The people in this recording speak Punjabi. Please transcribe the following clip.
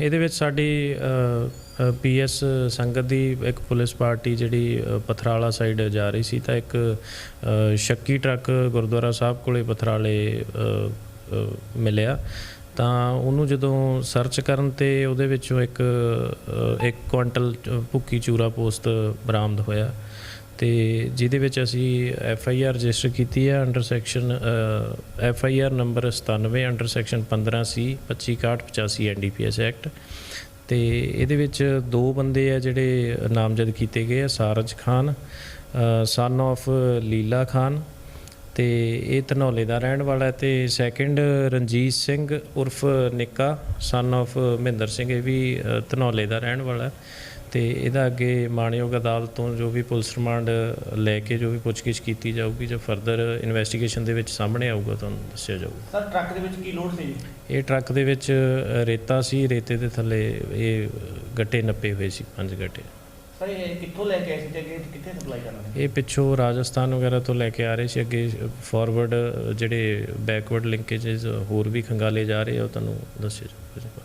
ਇਹਦੇ ਵਿੱਚ ਸਾਡੀ ਪੀਐਸ ਸੰਗਤ ਦੀ ਇੱਕ ਪੁਲਿਸ ਪਾਰਟੀ ਜਿਹੜੀ ਪਥਰਾਲਾ ਸਾਈਡ ਜਾ ਰਹੀ ਸੀ, ਤਾਂ ਇੱਕ ਸ਼ੱਕੀ ਟਰੱਕ ਗੁਰਦੁਆਰਾ ਸਾਹਿਬ ਕੋਲੇ ਪਥਰਾਲੇ ਮਿਲਿਆ। ਤਾਂ ਉਹਨੂੰ ਜਦੋਂ ਸਰਚ ਕਰਨ ਤੇ ਉਹਦੇ ਵਿੱਚੋਂ ਇੱਕ ਇੱਕ ਕੁਆਂਟਲ ਭੁੱਕੀ ਚੂਰਾ ਪੋਸਟ ਬਰਾਮਦ ਹੋਇਆ। ਤੇ ਜਿਹਦੇ ਵਿੱਚ ਅਸੀਂ ਐਫ ਆਈ ਆਰ ਰਜਿਸਟਰ ਕੀਤੀ ਹੈ under section F I R number 97 under section 15 C 256185 N D P S act ਤੇ ਇਹਦੇ ਵਿੱਚ ਦੋ ਬੰਦੇ ਆ ਜਿਹੜੇ ਨਾਮਜ਼ਦ ਕੀਤੇ ਗਏ ਆ, ਸਾਰਜ ਖਾਨ ਸਨ of ਲੀਲਾ ਖਾਨ ਤੇ ਇਹ ਧਨੌਲੇ ਦਾ ਰਹਿਣ ਵਾਲਾ ਹੈ ਤੇ ਸੈਕਿੰਡ ਰਣਜੀਤ ਸਿੰਘ ਉਰਫ ਨਿੱਕਾ ਸਨ of ਮਹਿੰਦਰ ਸਿੰਘ, ਇਹ ਵੀ ਧਨੌਲੇ ਦਾ ਰਹਿਣ ਵਾਲਾ ਤੇ ਇਹਦਾ ਅੱਗੇ ਮਾਣਯੋਗ ਅਦਾਲਤ ਤੋਂ ਜੋ ਵੀ ਪੁਲਿਸ ਰਿਮਾਂਡ ਲੈ ਕੇ ਜੋ ਵੀ ਪੁੱਛਗਿੱਛ ਕੀਤੀ ਜਾਊਗੀ ਜੋ ਫਰਦਰ ਇਨਵੈਸਟੀਗੇਸ਼ਨ ਦੇ ਵਿੱਚ ਸਾਹਮਣੇ ਆਊਗਾ ਤੁਹਾਨੂੰ ਦੱਸਿਆ ਜਾਊਗਾ। ਸਰ ਟਰੱਕ ਦੇ ਵਿੱਚ ਕੀ ਲੋਡ ਸੀ? ਇਹ ਟਰੱਕ ਦੇ ਵਿੱਚ ਰੇਤਾ ਸੀ। ਰੇਤੇ ਦੇ ਥੱਲੇ ਇਹ ਗੱਟੇ ਨੱਪੇ ਹੋਏ ਸੀ ਪੰਜ ਗੱਟੇ। ਸਰ ਇਹ ਕਿੱਥੋਂ ਲੈ ਕੇ ਆਏ ਸੀ ਤੇ ਕਿੱਥੇ ਸਪਲਾਈ ਕਰਨਾ ਇਹ ਪਿੱਛੋਂ ਰਾਜਸਥਾਨ ਵਗੈਰਾ ਤੋਂ ਲੈ ਕੇ ਆ ਰਹੇ ਸੀ। ਅੱਗੇ ਫਾਰਵਰਡ ਜਿਹੜੇ ਬੈਕਵਰਡ ਲਿੰਕੇजेस ਹੋਰ ਵੀ ਖੰਗਾਲੇ ਜਾ ਰਹੇ ਆ ਉਹ ਤੁਹਾਨੂੰ ਦੱਸਿਆ ਜਾਊਗਾ।